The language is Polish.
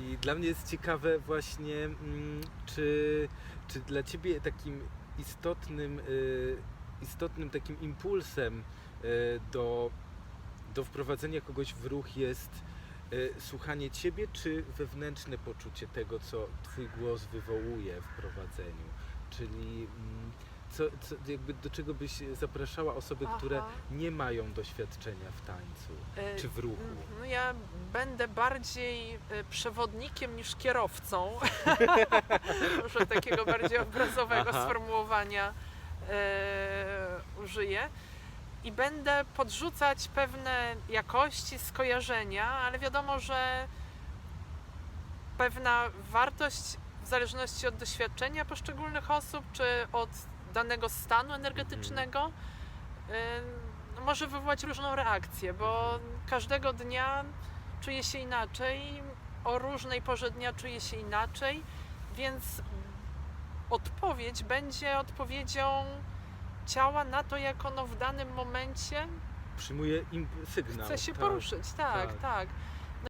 I dla mnie jest ciekawe właśnie, mm, czy, czy dla Ciebie takim istotnym, y, istotnym takim impulsem y, do, do wprowadzenia kogoś w ruch jest y, słuchanie Ciebie, czy wewnętrzne poczucie tego, co Twój głos wywołuje w prowadzeniu? Czyli mm, co, co, jakby do czego byś zapraszała osoby, które Aha. nie mają doświadczenia w tańcu czy w ruchu? No ja będę bardziej e, przewodnikiem niż kierowcą. Może takiego bardziej obrazowego Aha. sformułowania e, użyję. I będę podrzucać pewne jakości, skojarzenia, ale wiadomo, że pewna wartość w zależności od doświadczenia poszczególnych osób, czy od danego stanu energetycznego, y, no, może wywołać różną reakcję, bo każdego dnia czuję się inaczej, o różnej porze dnia czuję się inaczej, więc odpowiedź będzie odpowiedzią ciała na to, jak ono w danym momencie Przyjmuje im sygnał. chce się tak. poruszyć. Tak, tak. tak.